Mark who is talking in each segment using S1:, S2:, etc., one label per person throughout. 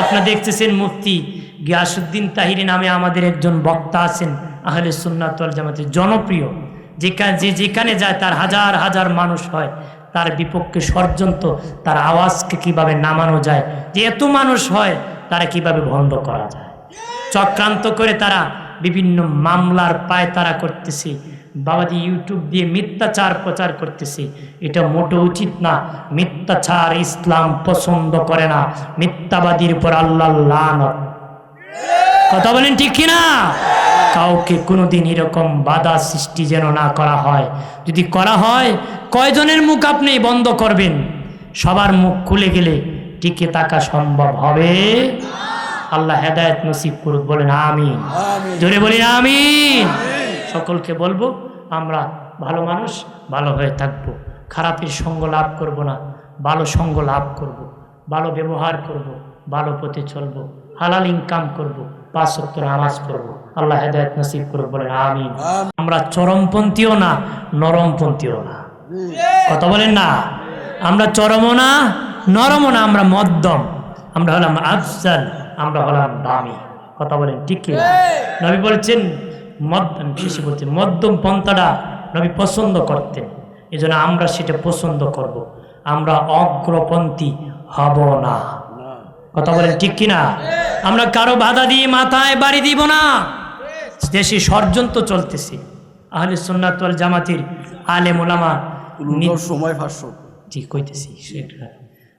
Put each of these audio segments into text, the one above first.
S1: আপনারা দেখতেছেন মুফতি গিয়াসুদ্দিন তাহিরি নামে আমাদের একজন বক্তা আছেন, আহলে সুন্নাতল জামাতের জনপ্রিয়। যেখানে যে যেখানে যায় তার হাজার হাজার মানুষ হয়, তার বিপক্ষে ষড়যন্ত্র, তার আওয়াজকে কীভাবে নামানো যায়, যে এত মানুষ হয়, তারা কীভাবে বন্ধ করা যায়। চক্রান্ত করে তারা বিভিন্ন মামলার পায় তারা করতেছে বাবাজি ইউটিউব দিয়ে মিথ্যাচার প্রচার করতেছি। এটা মোটো উচিত না। মিথ্যাচার ইসলাম পছন্দ করে না। মিথ্যাবাদীর উপর আল্লাহ লানত। কথা বলেন ঠিক কিনা কাউকে কোনোদিন এরকম বাধা সৃষ্টি যেন না করা হয়। যদি করা হয় কয়জনের মুখ আপনি বন্ধ করবেন? সবার মুখ খুলে গেলে টিকে থাকা সম্ভব হবে? আল্লাহ হেদায়ত নসিব করুক বলেন আমিন। জোরে বলি আমিন। সকলকে বলব আমরা ভালো মানুষ ভালো হয়ে থাকব। খারাপের সঙ্গ লাভ করব না ভালো সঙ্গ লাভ করব। ভালো ব্যবহার করব। ভালো পথে চলবো হালাল ইনকাম করব। পাঁচ সত্তর নামাজ পড়ব। আল্লাহ হেদায়ত নসিব করুক বলেন আমিন। আমরা চরমপন্থীও না নরমপন্থীও না। কথা বলেন না? আমরা চরমও না নরমও না আমরা মধ্যম। আমরা হলাম আফজাল আমরা হলাম দামি। কথা বলেন ঠিক কি নবী বলছেন মদ আমি শেষে বলছি মধ্যম পন্থাটা নবী পছন্দ করতেন। এই জন্য আমরা সেটা পছন্দ করব। আমরা অগ্রপন্থী হব না। কথা বলেন ঠিক কিনা? আমরা কারও বাধা দিয়ে মাথায় বাড়ি দিব না। দেশে ষড়যন্ত্র চলতেছে। আহলে সুন্নাতল জামাতির আলে মোলামা
S2: সময় ভাষ্য
S1: জি কইতেছি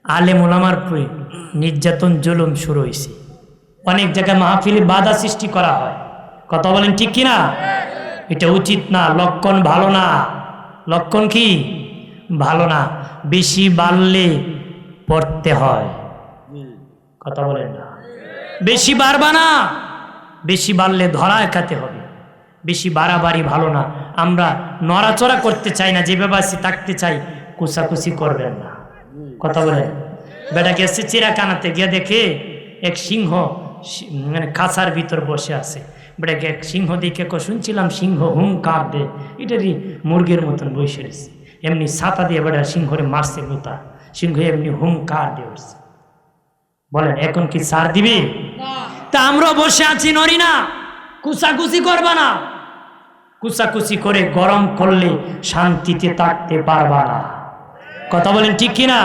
S1: আলে মোলামার নির্যাতন জুলুম শুরু হয়েছে অনেক জায়গায় মাহফিলে বাধা সৃষ্টি করা হয়। কথা বলেন ঠিক কিনা? এটা উচিত না, লক্ষণ ভালো না। লক্ষণ কি? ভালো না, বেশি বাড়লে পড়তে হয়। কথা বলেন না। বেশি বাড়বা না, বেশি বাড়লে ধরা খাতে হবে। বেশি বাড়াবাড়ি ভালো না। আমরা নড়াচড়া করতে চাই না, যেভাবে আছি থাকতে চাই, কুচাকুচি করবেন না। কথা বলেন। বেটা গেছে চিড়াখানাতে গিয়ে দেখে এক সিংহ মানে কাছার ভিতর বসে আছে। বেটাকে সিংহ দেখে ক শুনছিলাম, সিংহ হুঙ্কার দে, এটারই মুরগির মতন বসে রয়েছে। এমনি ছাতা দিয়ে বেটা, সিংহরে মারছে লুতা সিংহ এমনি হুঙ্কার দিয়ে উঠছে। বলেন এখন কি সার দিবে? তা আমরা বসে আছি নরি না। কুচাকুচি করবা না। কুচাকুচি করে গরম করলে শান্তিতে থাকতে পারবা না। কথা বলেন ঠিক কিনা?